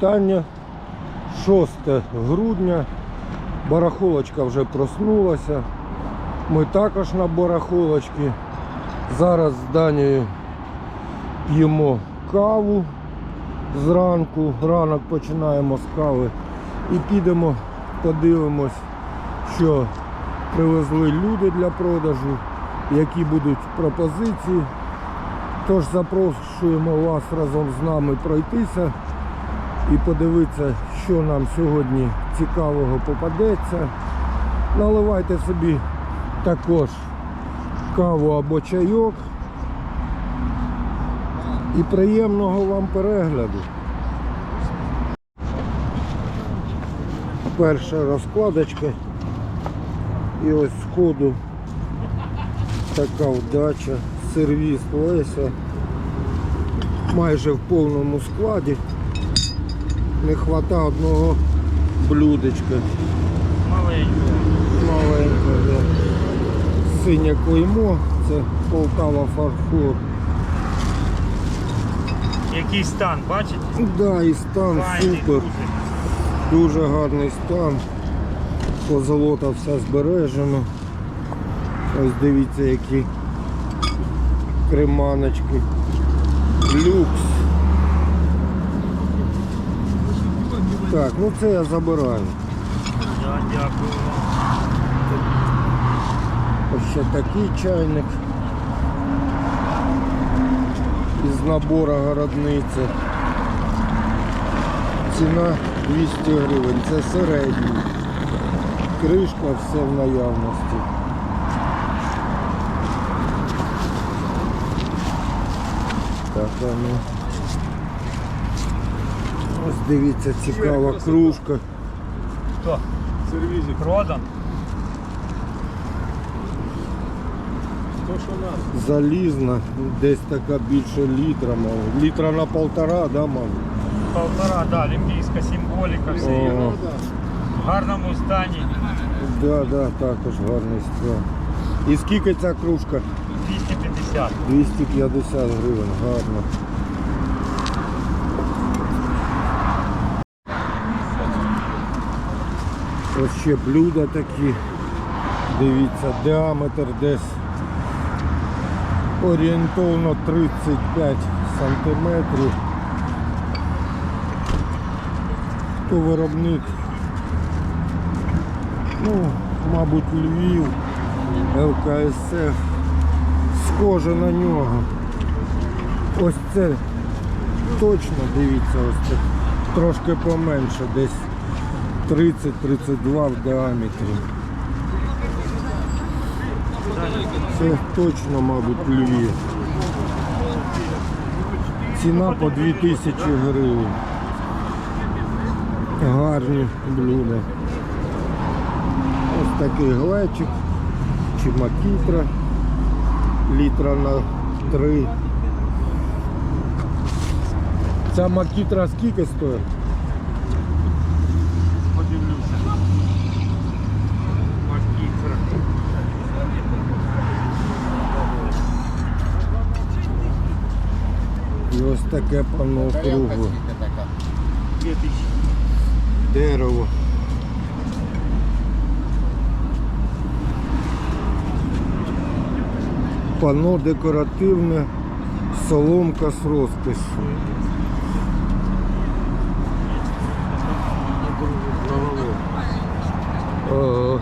Вітання. 6 грудня. Барахолочка вже проснулася. Ми також на барахолочці. Зараз з Данією п'ємо каву зранку. Ранок починаємо з кави і підемо, подивимось, що привезли люди для продажу, які будуть пропозиції. Тож запрошуємо вас разом з нами пройтися і подивитися, що нам сьогодні цікавого попадеться. Наливайте собі також каву або чайок. І приємного вам перегляду. Перша розкладочка. І ось сходу така вдача. Сервіс Леся. Майже в повному складі. Не хвата одного блюдечка. Маленько. Маленьке, да. Синє клеймо, це Полтава фарфор. Який стан, бачите? Да, і стан Файний супер. дуже. Дуже гарний стан. Позолота все збережено. Ось дивіться, які креманочки. Люкс. Так, ну це я забираю. Да, дякую вам. Ось ще такий чайник. Із набора городниця. Ціна 200 гривень. Це середній. Кришка все в наявності. Так, а ну. Дивіться, цікава кружка. Хто? Сервізик. Продан? Залізна, десь така більше літра, мав. Літра на полтора, да, мав? Полтора, да, олімпійська символіка, все В гарному стані. да, да, також гарний стан. І скільки ця кружка? 250. 250 гривень, гарно. Ось ще блюда такі. Дивіться, діаметр десь орієнтовно 35 сантиметрів. То виробник, ну, мабуть, Львів, ЛКСФ. Схоже на нього. Ось це точно, дивіться, ось це трошки поменше, десь 30-32 в діаметрі. Це точно, мабуть, Львів. Ціна по 2000 гривень. Гарні блюда. Ось такий глечик чи макітра літра на 3. Ця макітра скільки стоїть? Подивлюся. Макітра. І ось таке панно кругле. 2000. Дерево. Панно декоративне, соломка з розпису. Ага.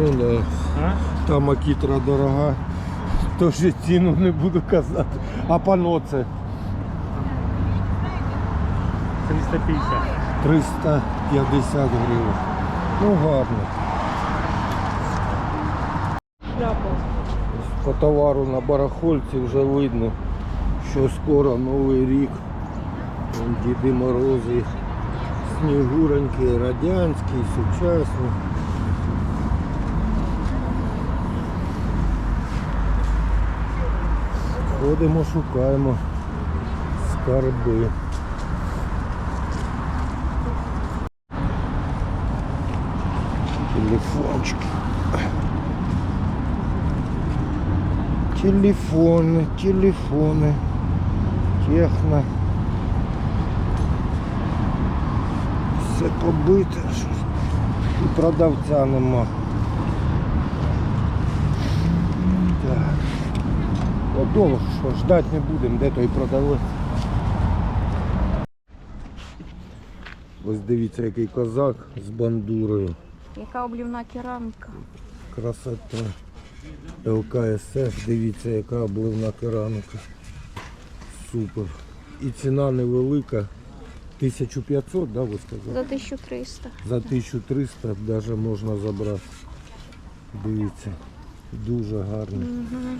Ну да. А? Та макітра дорога. Тож і ціну не буду казати. А пано це 350. 350 гривень. Ну гарно. По товару на барахольці вже видно, що скоро новий рік. Діди Морози, снігуренькі, радянські, сучасні. Ходимо, шукаємо скарби. Телефончик. Телефоны, телефоны. Техно. все побите. І продавця нема. Так. От довго що, ждати не будемо, де той продавець. Ось дивіться, який козак з бандурою. Яка облівна кераміка. Красота. ЛКСФ, дивіться, яка обливна кераміка. Супер. І ціна невелика. 1500, да, ви сказали? За 1300. За 1300 навіть можна забрати. Дивіться. Дуже гарний.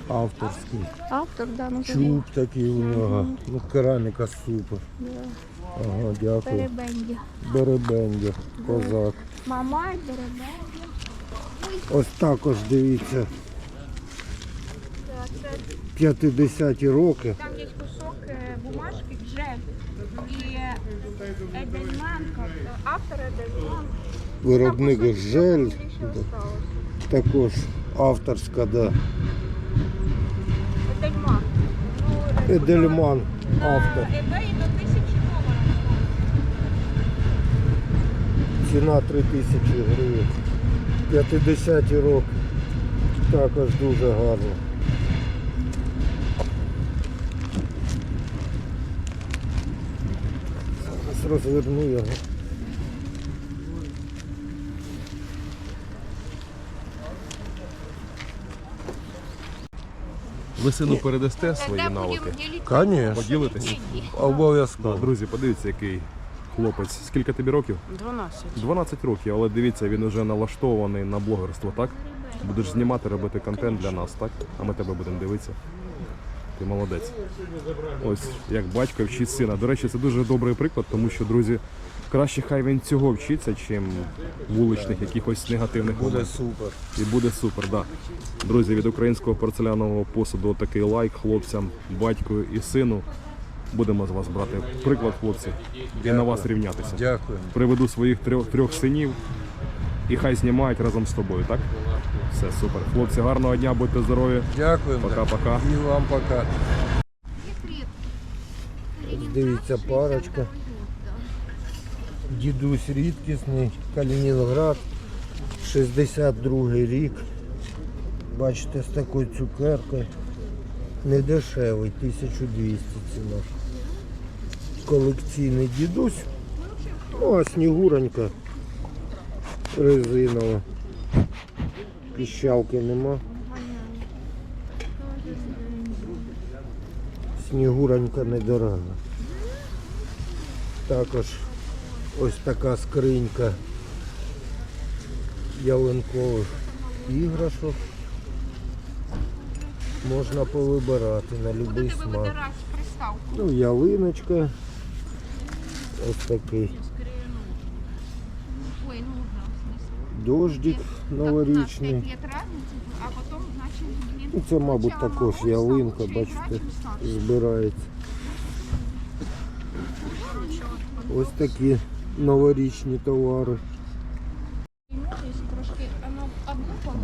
Авторський. Автор, да, ну Чуб такий у нього. Ну, кераміка супер. Ага, дякую. Перебендя. Беребендя, козак. Мамай, беребендя. Ось також дивіться. Це 50-ті роки. Там є кусок е, бумажки, джель. І е, Едельман, е, автор Едельман. Виробник Там жель. кусочок, ще осталось. Також авторська, да. Едельман. Ну, Едельман На автор. eBay до 1000 доларів. Ціна 3000 гривень. 50-ті роки. Також дуже гарно. Зараз розверну його. Ви сину передасте свої навики? Конечно. Поділитесь? Обов'язково. Друзі, подивіться, який хлопець. Скільки тобі років? 12. 12 років, але дивіться, він уже налаштований на блогерство, так? Будеш знімати, робити контент для нас, так? А ми тебе будемо дивитися. Ти молодець. Ось як батько вчить сина. До речі, це дуже добрий приклад, тому що, друзі, краще хай він цього вчиться, чим вуличних якихось негативних Буде моментів. супер. І буде супер, да. Друзі, від українського порцелянового посуду такий лайк хлопцям, батьку і сину. Будемо з вас брати приклад, хлопці, і на вас рівнятися. Дякую. Приведу своїх трьох, трьох синів і хай знімають разом з тобою, так? Все супер. Хлопці, гарного дня, будьте здорові. Дякую. Пока-пока. І вам пока. Дивіться, парочка. Дідусь рідкісний, Калінінград, 62 рік. Бачите, з такою цукеркою. Не дешевий, 1200 ціна. Колекційний дідусь. Ну, а снігуронька резинова. Піщалки нема. Снігуронька недорога. Також ось така скринька ялинкових іграшок. Можна повибирати на будь-який смак. Ну, ялиночка. Ось такий ну дождик новорічний. 5 лет разницы, а потом начали, блин, Ну, це, мабуть, також ялинка, бачите, збирається. Ось такі новорічні товари.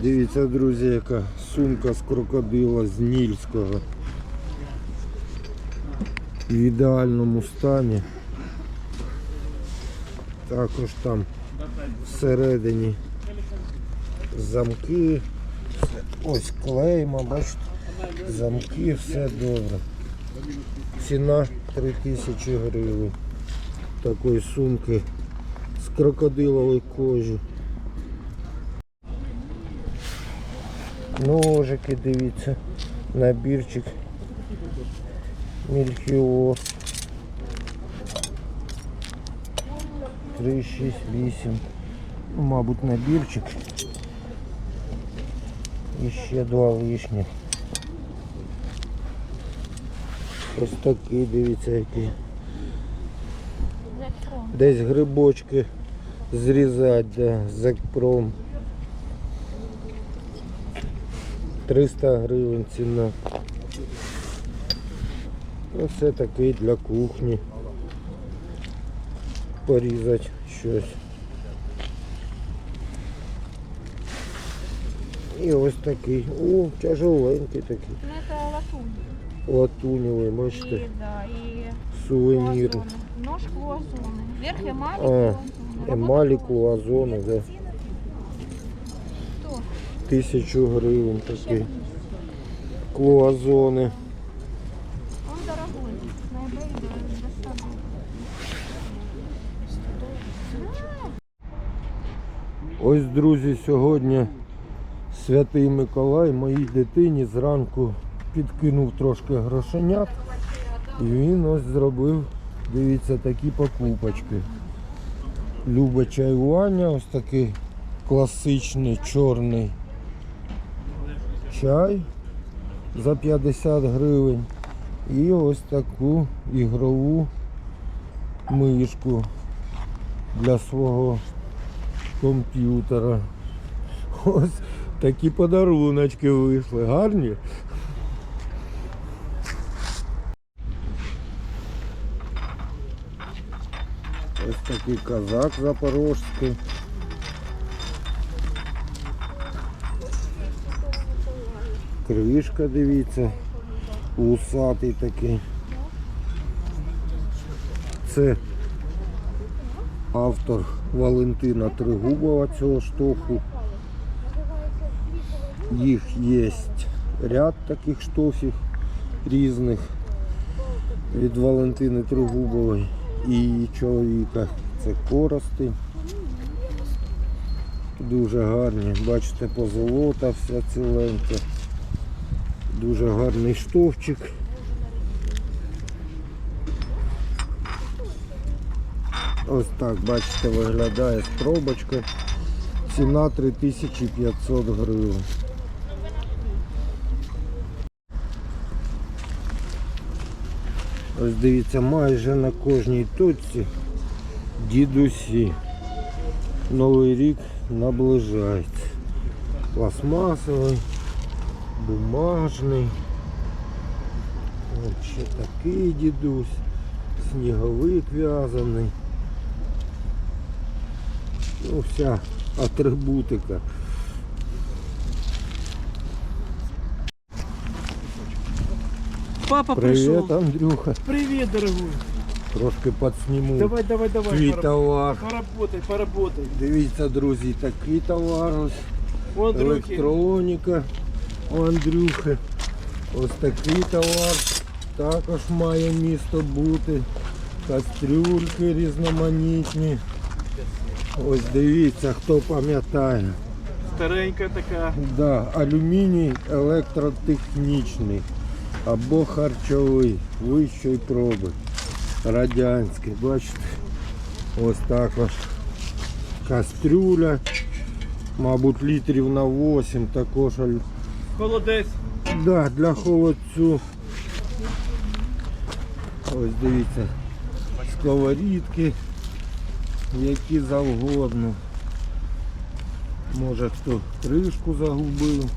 Дивіться, друзі, яка сумка з крокодила з Нільського. В ідеальному стані. Також там всередині замки. Ось клейма, бачите, замки, все добре. Ціна 3000 гривень. Такої сумки з крокодилової кожі. Ножики, дивіться, набірчик Мільхіор. 3, 6, 8. Ну, Мабуть, набірчик. І ще два лишні. Ось такий, дивіться, який. Десь грибочки зрізати, да, закпром. 300 гривень ціна. Оце такий для кухні. Порізати щось. І ось такий. О, тяжеленький такий. Ну, это латунь. Латуневий, бачите, И, да, и сувенір. клуазоны. Нож клуазоны. Верх эмали А. клуазоны. Емалі, клуазони, да. Тисячу гривень такі. Клуазони. Он дорогой. На eBay до 100 Ось, друзі, сьогодні Святий Миколай моїй дитині зранку підкинув трошки грошенят. І він ось зробив, дивіться, такі покупочки. Любе чаювання, ось такий класичний чорний чай за 50 гривень. І ось таку ігрову мишку для свого комп'ютера. Ось такі подаруночки вийшли. Гарні. Такий казак запорожський. Кришка, дивіться, усатий такий. Це автор Валентина Тригубова цього штофу. Їх є ряд таких штофів різних від Валентини Тригубової і чоловіка. Це корости. Дуже гарні. Бачите, позолота вся ціленька. Дуже гарний штовчик. Ось так, бачите, виглядає стробочка. Ціна 3500 гривень. Ось дивіться, майже на кожній точці дідусі. Новий рік наближається. Пластмасовий, бумажний. Ось ще такий дідусь, сніговик в'язаний. Ну, вся атрибутика. Папа Привіт, пришел. Андрюха. Привет, дорогой. Трошки підсніму Давай, давай, давай. твій товар. Поработай, поработай. Дивіться, друзі, такий товар ось. Вон руки. Електроніка у Андрюхи. Ось такий товар також має місто бути. Кастрюльки різноманітні. Ось дивіться, хто пам'ятає. Старенькая такая. Да, алюміній електротехнічний або харчовий вищої проби. Радянський. Бачите? Ось також кастрюля. Мабуть, літрів на 8 також. Холодець. Да, для холодцю. Ось дивіться. Сковорідки, які завгодно. Може хто кришку загубив.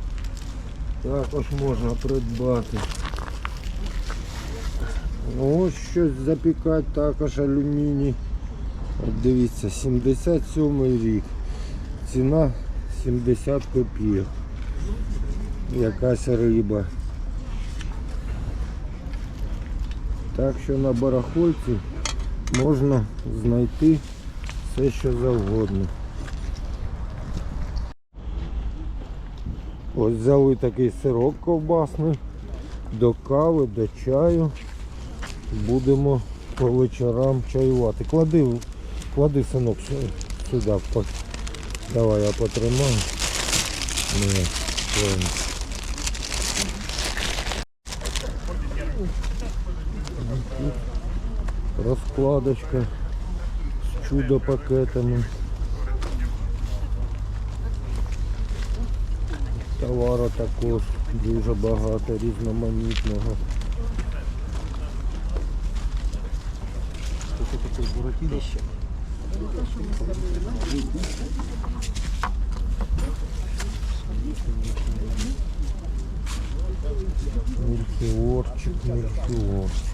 Також можна придбати. Ось щось запікати, також алюміній. От дивіться, 77 рік. Ціна 70 копійок. Якась риба. Так що на барахольці можна знайти все, що завгодно. Ось взяли такий сирок ковбасний до кави, до чаю. Будемо по вечорам чаювати. Клади, клади синок сюди. Давай я потримаю. Ні. Розкладочка з чудо-пакетами. Товару також дуже багато різноманітного. Мельхиорчик, мельхиорчик.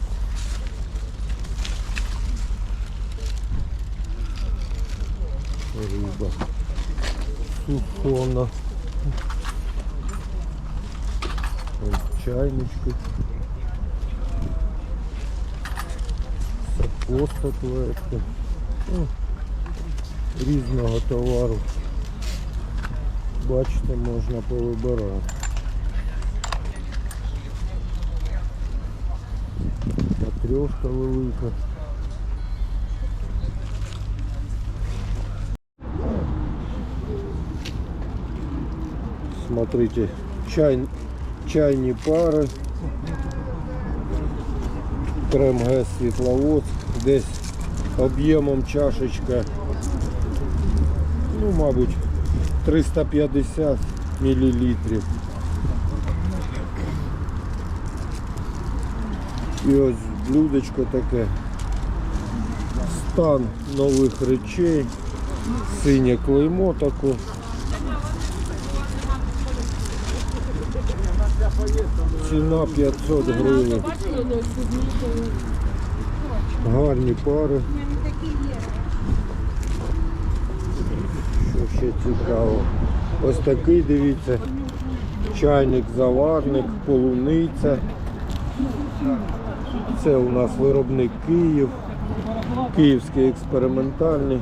Риба. Сухона. Ось чайнички. Сапо статуетки. Ну, різного товару. Бачите, можна повибирати. Матрьошка велика. Смотрите, чай, чайні пари. КРМГ Світловодськ. Десь об'ємом чашечка, ну, мабуть, 350 мл. І ось блюдечко таке. Стан нових речей, синє клеймо таке. Ціна 500 гривень. Гарні пари. Що ще цікаво? Ось такий, дивіться, чайник, заварник, полуниця. Це у нас виробник Київ, київський експериментальний.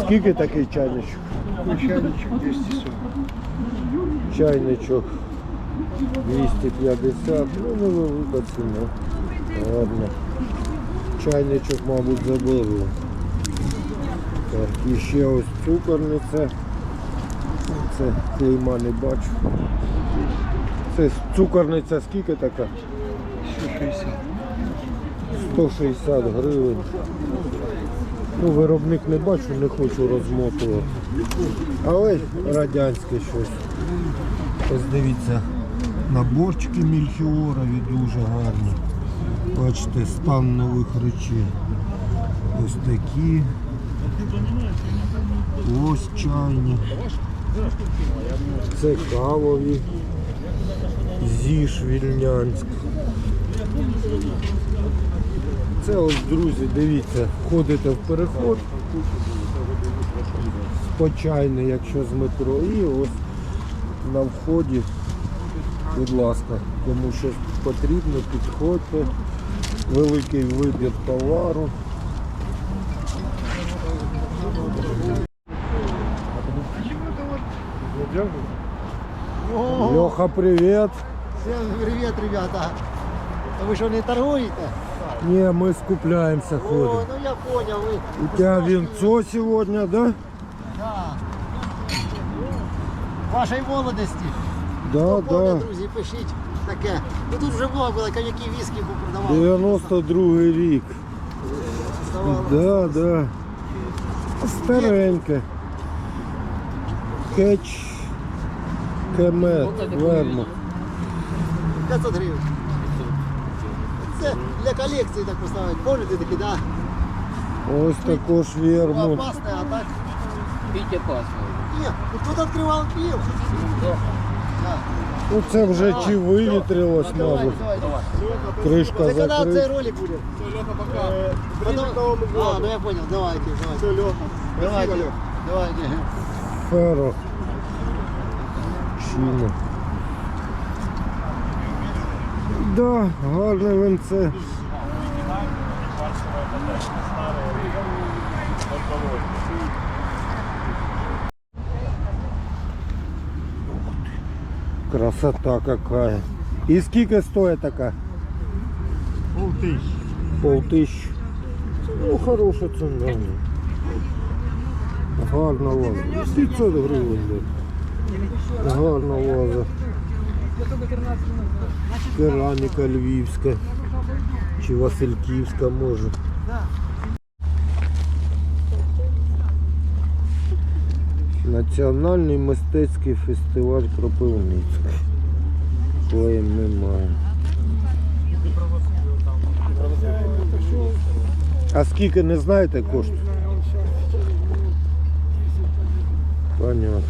Скільки такий чайничок? Чайничек 240. Чайничок 250, ну невелика ціна. Ладно. Чайничок, мабуть, забили. Так, і ще ось цукорниця. Це клейма не бачу. Це цукорниця скільки така? 160. 160 гривень. Ну, виробник не бачу, не хочу розмотувати. Але радянське щось. Ось дивіться, наборчики мільхіорові дуже гарні. Бачите, стан нових речей. Ось такі. Ось чайні. Це кавові. Зіж Вільнянськ. Це ось, друзі, дивіться, входите в переход спочайне, якщо з метро, і ось на вході, будь ласка, кому щось потрібно, підходьте. Великий вибір товару. Леха, привіт. Всем привет, ребята. А Вы что, не торгуете? Ні, ми скупляємося, О, ходимо. ну я понял, вы... У тебе вінцо сьогодні, да? Да. Вашей молодости. Да, Хто помне, да. друзі, пишіть таке. Ну тут вже много було, коньяки, віскі продавали. 92 рік. Ставало. Да, да. Стареньке. Кетч. Кеме. Вермут. 500 гривень. Це для колекції так поставити. Помните такі, да? Ось також Ну, вермут. опасне, а так. Пить опасно. Ні, ну тут відкривав пів. Да. Ну це вже чи вивітрилось, мабуть. давай, давай. Кришка Це коли цей закрита. ролик буде? Потом... А, ну я понял, давайте, давайте. Все, Леха. Давайте, давайте. Феро. Чина. Да, гарне винце. Красота какая. И сколько стоит такая? Полтисячі. Полтищ. Ну, хороша ціна. Гарна ваза. 500 гривень. да. Гарна ваза. Кераміка львівська. Чи Васильківська може. Національний мистецький фестиваль Кропивницький. Клеєм немає. А скільки не знаєте коштує? Понятно.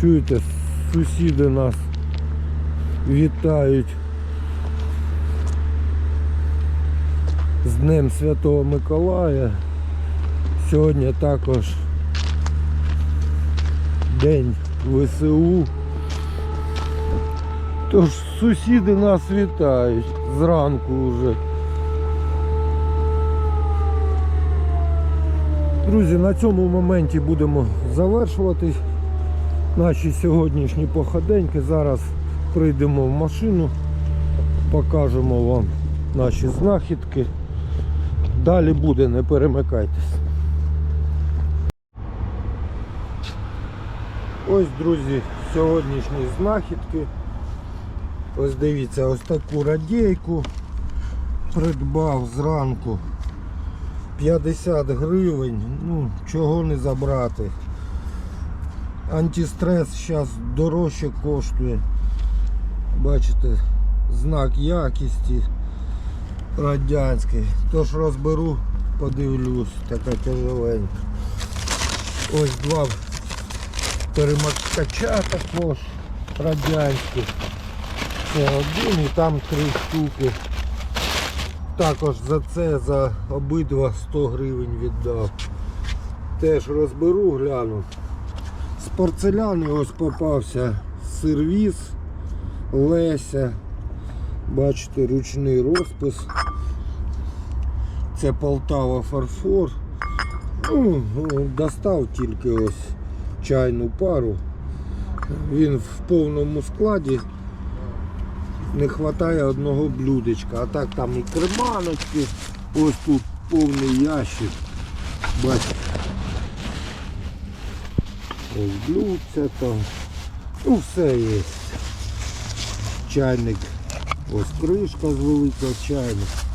Чуєте, сусіди нас вітають з Днем Святого Миколая. Сьогодні також День ВСУ. Тож сусіди нас вітають зранку вже. Друзі, на цьому моменті будемо завершувати наші сьогоднішні походеньки. Зараз прийдемо в машину, покажемо вам наші знахідки. Далі буде, не перемикайтесь. Ось, друзі, сьогоднішні знахідки. Ось дивіться, ось таку радійку придбав зранку. 50 гривень, ну чого не забрати. Антистрес зараз дорожче коштує. Бачите, знак якісті радянський. Тож розберу, подивлюсь, така тяжеленька. Ось два перемикача також радянські. Це один і там три штуки. Також за це за обидва 100 гривень віддав. Теж розберу, гляну. З порцеляни ось попався сервіс Леся. Бачите, ручний розпис. Це Полтава фарфор. Ну, достав тільки ось чайну пару. Він в повному складі. Не вистачає одного блюдечка. А так там і креманочки. Ось тут повний ящик. Бачите. Ось блюдця там. Ну все є. Чайник. Ось кришка з великого чайника.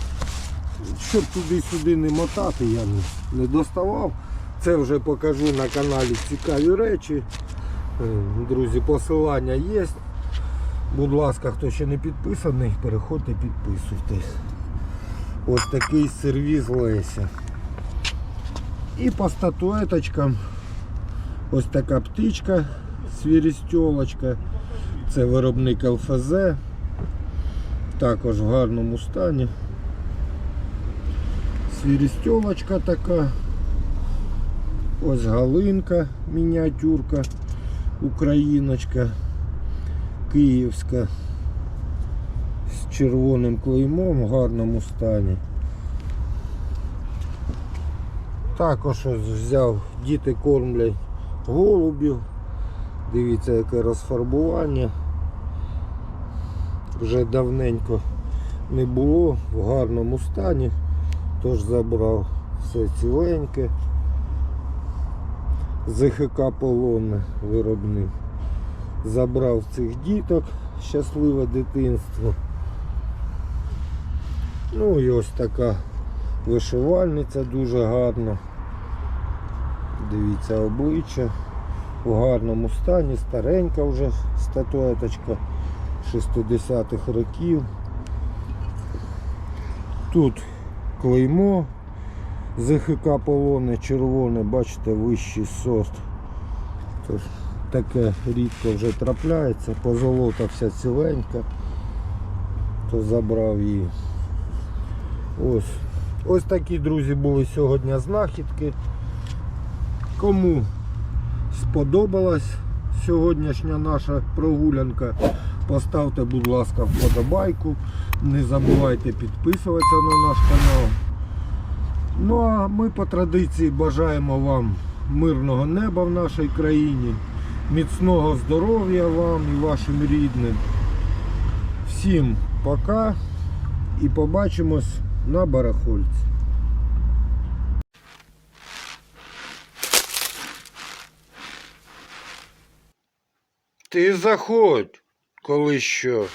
Щоб туди-сюди не мотати, я не, доставав. Це вже покажу на каналі цікаві речі. Е, Друзі, посилання є. Будь ласка, хто ще не підписаний, переходьте, підписуйтесь. Ось такий сервіз Леся. І по статуеточкам ось така птичка, свірістьолочка. Це виробник ЛФЗ. Також в гарному стані. Свірістьолочка така. Ось галинка, мініатюрка, україночка київська з червоним клеймом в гарному стані. Також ось взяв, діти кормлять голубів. Дивіться, яке розфарбування. Вже давненько не було, в гарному стані, тож забрав все ціленьке. ЗХК полонне виробник. Забрав цих діток, щасливе дитинство. Ну і ось така вишивальниця дуже гарна. Дивіться обличчя в гарному стані, старенька вже статуеточка 60-х років. Тут клеймо ЗХК полоне червоне, бачите, вищий сорт. Тож таке рідко вже трапляється, позолота вся ціленька, то забрав її. Ось. Ось такі, друзі, були сьогодні знахідки. Кому сподобалась сьогоднішня наша прогулянка, поставте, будь ласка, вподобайку. Не забувайте підписуватися на наш канал. Ну а ми по традиції бажаємо вам мирного неба в нашій країні, міцного здоров'я вам і вашим рідним. Всім пока і побачимось на барахольці. Ти заходь, коли що.